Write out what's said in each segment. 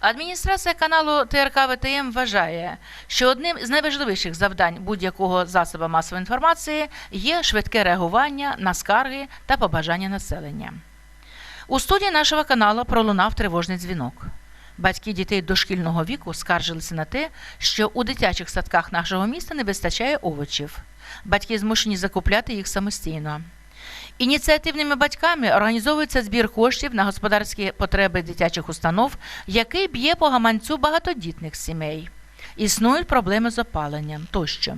Адміністрація каналу ТРК ВТМ вважає, що одним з найважливіших завдань будь-якого засобу масової інформації є швидке реагування на скарги та побажання населення. У студії нашого каналу пролунав тривожний дзвінок. Батьки дітей дошкільного віку скаржилися на те, що у дитячих садках нашого міста не вистачає овочів. Батьки змушені закупляти їх самостійно. Ініціативними батьками організовується збір коштів на господарські потреби дитячих установ, який б'є по гаманцю багатодітних сімей. Існують проблеми з опаленням тощо.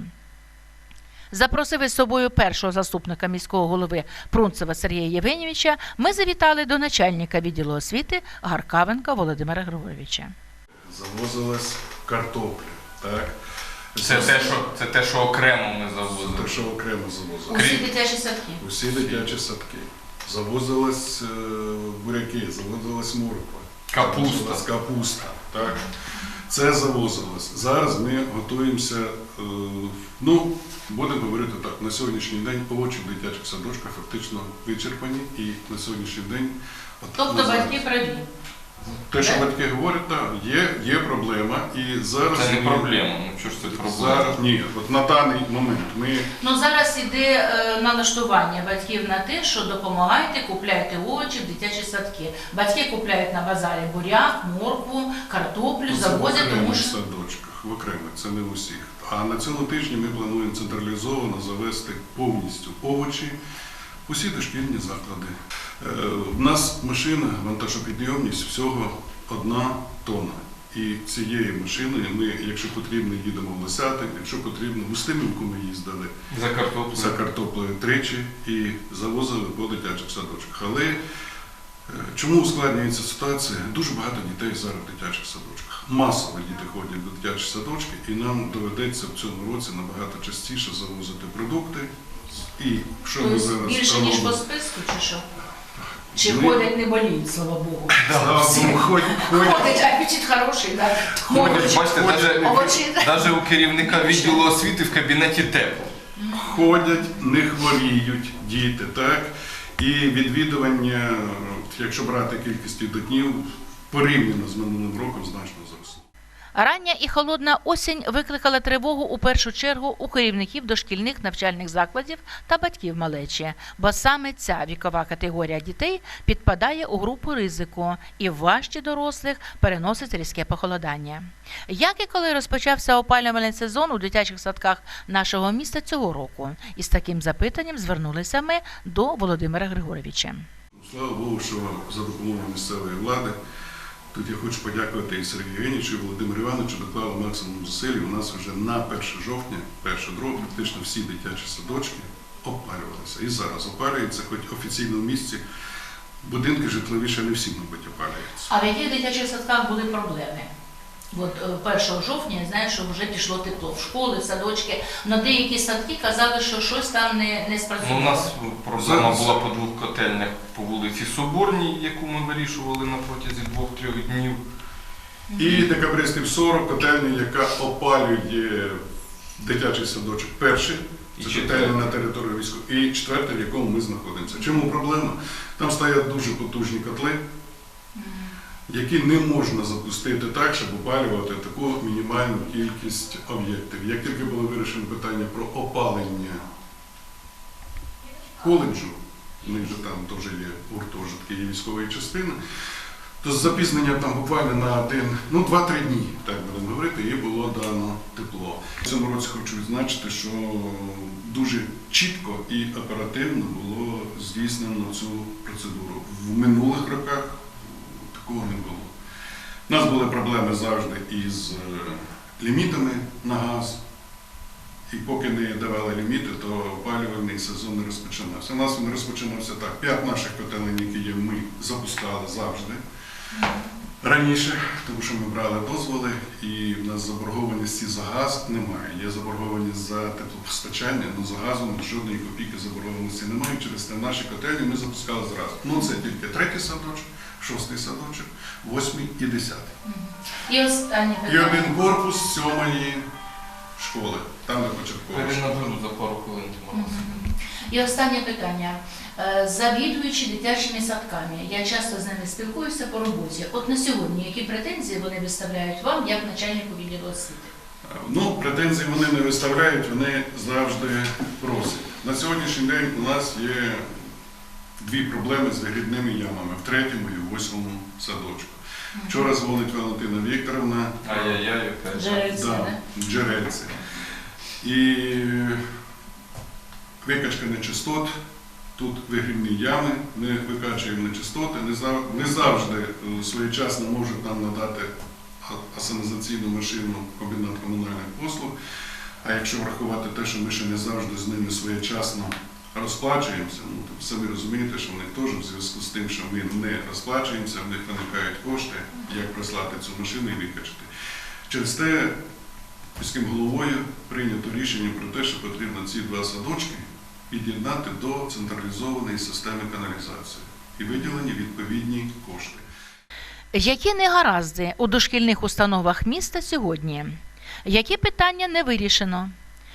Запросив із собою першого заступника міського голови Прунцева Сергія Євгенійовича, ми завітали до начальника відділу освіти Гаркавенка Володимира Григоровича. завозилась картопля, так? Це те, що, це те, що окремо ми Те, завозили. що окремо завозили. Усі дитячі садки. Усі дитячі садки. Завозилась е, буряки, завозилась морква. Капуста. Капуста. Так. Це завозилось. Зараз ми готуємося, е, ну, будемо говорити так, на сьогоднішній день овочі в дитячих садочках фактично вичерпані і на сьогоднішній день. от Тобто батьки праві. Те, що батьки говорять, так, є, є проблема. І зараз Це не ми- проблема. Ну що ж це проблема? Зараз ні, от на даний момент ми Ну зараз іде е, налаштування батьків на те, що допомагайте, купляйте овочі в дитячі садки. Батьки купляють на базарі буряк, моркву, картоплю, це в завозять, тому окремих що садочках, в окремих, це не в усіх. А на цьому тижні ми плануємо централізовано завести повністю овочі усі дошкільні заклади. Е, У нас машина, вантажопідйомність всього одна тонна. І цією машиною ми, якщо потрібно, їдемо в Лосятин, якщо потрібно, в Устимівку ми їздили За картоплю. за картоплею тричі і завозили по дитячих садочках. Але е, чому ускладнюється ситуація? Дуже багато дітей зараз в дитячих садочках. Масово діти ходять до дитячих садочків, і нам доведеться в цьому році набагато частіше завозити продукти. І що ми Тобто зараз більше ніж по робимо? списку, чи що? Чи Ми- ходять не боліють, слава Богу. Слава Богу, ходять, ходять. Ходять, апетит хороший, так. Ходять, бачите, навіть, Овочі. навіть у керівника відділу освіти в кабінеті тепло. ходять, не хворіють діти, так? І відвідування, якщо брати кількістю днів, порівняно з минулим роком, значно зросло. Рання і холодна осінь викликала тривогу у першу чергу у керівників дошкільних навчальних закладів та батьків малечі, бо саме ця вікова категорія дітей підпадає у групу ризику і важче дорослих переносить різке похолодання. Як і коли розпочався опалювальний сезон у дитячих садках нашого міста цього року, із таким запитанням звернулися ми до Володимира Григоровича. Слава Богу, що за допомогою місцевої влади. Тут я хочу подякувати і Сергію Євгенійовичу, і Володимиру Івановичу, доклали максимум зусиль. У нас вже на 1 жовтня, 1 друга, практично всі дитячі садочки опалювалися. І зараз опалюються, хоч офіційно в місті будинки житлові ще не всі, мабуть, опалюються. А в яких дитячих садках були проблеми? От е, 1 жовтня я знаю, що вже пішло тепло в школи, в садочки. На деякі садки казали, що щось там не, не Ну, спрацювало. у нас проблема була по двох котельнях по вулиці Соборній, яку ми вирішували на протязі двох-трьох днів. І декабристів 40, котельня, яка опалює дитячий садочок перший, це котельня на території військової, і четвертий, в якому ми знаходимося. Чому проблема? Там стоять дуже потужні котли, які не можна запустити так, щоб опалювати таку мінімальну кількість об'єктів. Як тільки було вирішено питання про опалення коледжу, у них же там теж є гуртожитки і військової частини, то з запізненням там буквально на один, ну 2-3 дні, так будемо говорити, і було дано тепло. В цьому році хочу відзначити, що дуже чітко і оперативно було здійснено цю процедуру. В минулих роках такого не було. У нас були проблеми завжди із е, лімітами на газ. І поки не давали ліміти, то опалювальний сезон не розпочинався. У нас він розпочинався так. П'ять наших котелень, які є, ми запускали завжди раніше, тому що ми брали дозволи, і в нас заборгованості за газ немає. Є заборгованість за теплопостачання, але за газом жодної копійки заборгованості немає. Через те наші котельні ми запускали зразу. Ну це тільки третій садочок, шостий садочок, восьмий і десятий. І останнє І питання. один корпус сьомої школи, там де початкова школа. Перенаберу за пару хвилин. Тимофій. І останнє питання. Е, Завідуючи дитячими садками, я часто з ними спілкуюся по роботі. От на сьогодні які претензії вони виставляють вам як начальнику відділу освіти? Ну, претензій вони не виставляють, вони завжди просять. На сьогоднішній день у нас є дві проблеми з вигрібними ямами в третьому і в восьмому садочку. Вчора дзвонить Валентина Вікторовна, Ай-яй-яй. Джерельці, да, да? джерельці. І викачка нечистот, тут вигрібні ями, ми викачуємо нечистоти, не завжди е, своєчасно можуть нам надати асанізаційну машину комбінат комунальних послуг. А якщо врахувати те, що ми ще не завжди з ними своєчасно розплачуємося, ну то самі розумієте, що в них теж в зв'язку з тим, що ми не розплачуємося, в них виникають кошти, як прислати цю машину і викачати. Через те міським головою прийнято рішення про те, що потрібно ці два садочки під'єднати до централізованої системи каналізації і виділені відповідні кошти. Які негаразди у дошкільних установах міста сьогодні? Які питання не вирішено?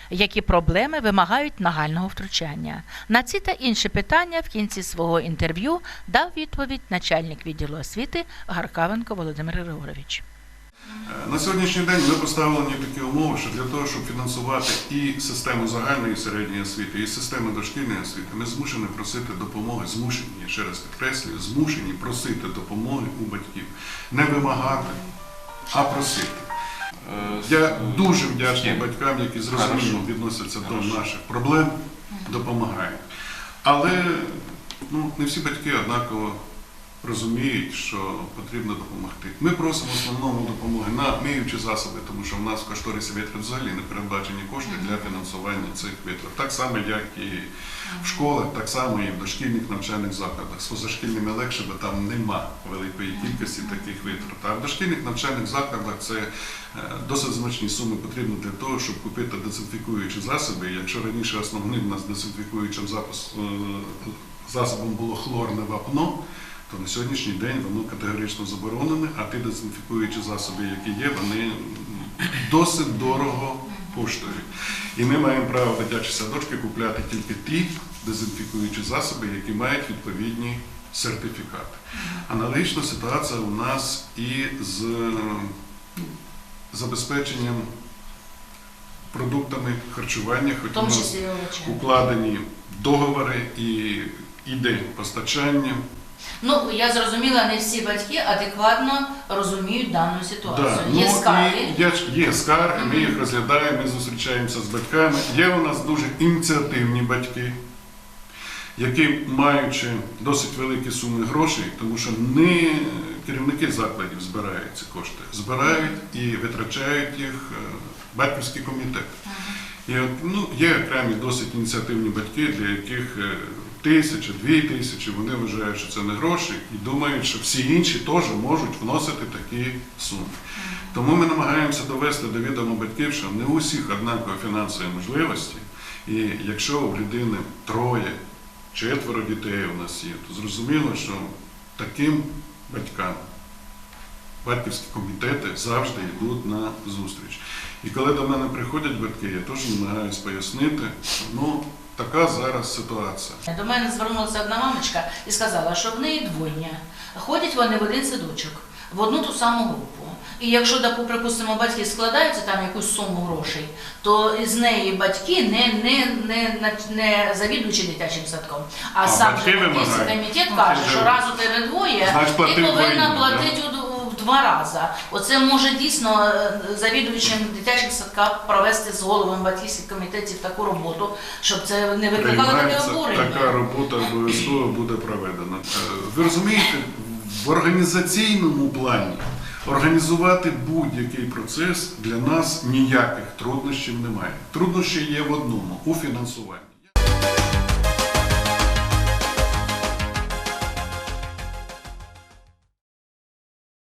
Які проблеми вимагають нагального втручання? На ці та інші питання в кінці свого інтерв'ю дав відповідь начальник відділу освіти Гаркавенко Володимир Григорович. Е, На сьогоднішній день ми поставлені такі умови, що для того, щоб фінансувати і систему загальної середньої освіти, і систему дошкільної освіти, ми змушені просити допомоги, змушені, я ще раз підкреслюю, змушені просити допомоги у батьків. Не вимагати, а просити. Е, Я дуже вдячний батькам, які з розумінням відносяться до наших проблем, допомагають. Але ну, не всі батьки однаково розуміють, що потрібно допомогти. Ми просимо в основному допомоги на миючі засоби, тому що в нас в кошторисі витрат взагалі не передбачені кошти для фінансування цих витрат. Так само, як і в школах, так само і в дошкільних навчальних закладах. З позашкільними легше, бо там нема великої кількості таких витрат. А в дошкільних навчальних закладах це е, досить значні суми потрібно для того, щоб купити дезінфікуючі засоби. Якщо раніше основним у нас дезінфікуючим е, засобом було хлорне вапно, то на сьогоднішній день воно категорично заборонене, а ті дезінфікуючі засоби, які є, вони досить дорого коштують. І ми маємо право дитячі садочки купляти тільки ті дезінфікуючі засоби, які мають відповідні сертифікати. Аналогічна ситуація у нас і з е, забезпеченням продуктами харчування, хоч у нас укладені договори і іде постачання. Ну, я зрозуміла, не всі батьки адекватно розуміють дану ситуацію. Да, Є ну, скарги. і є, ж- є скарги, ми їх розглядаємо, ми зустрічаємося з батьками. Є у нас дуже ініціативні батьки, які, маючи досить великі суми грошей, тому що не керівники закладів збирають ці кошти, збирають і витрачають їх е, батьківський комітет. І от, ну, є окремі досить ініціативні батьки, для яких тисяча, дві тисячі, вони вважають, що це не гроші, і думають, що всі інші теж можуть вносити такі суми. Тому ми намагаємося довести до відома батьків, що не у всіх однакові фінансові можливості, і якщо у людини троє, четверо дітей у нас є, то зрозуміло, що таким батькам батьківські комітети завжди йдуть на зустріч. І коли до мене приходять батьки, я теж намагаюся пояснити, що ну, така зараз ситуація. До мене звернулася одна мамочка і сказала, що в неї двойня. Ходять вони в один садочок, в одну ту саму групу. І якщо, припустимо, батьки складаються там якусь суму грошей, то з неї батьки не, не, не, не, не завідуючи дитячим садком. А, А сам же комітет Ну, каже, що ж- раз у тебе двоє, ти повинна платити у два рази. Оце може дійсно е, завідувачем дитячих садках провести з головами батьківських комітетів таку роботу, щоб це не викликало таке обурення. така робота обов'язково буде проведена. Е, Ви розумієте, в організаційному плані організувати будь-який процес для нас ніяких труднощів немає. Труднощі є в одному у фінансуванні.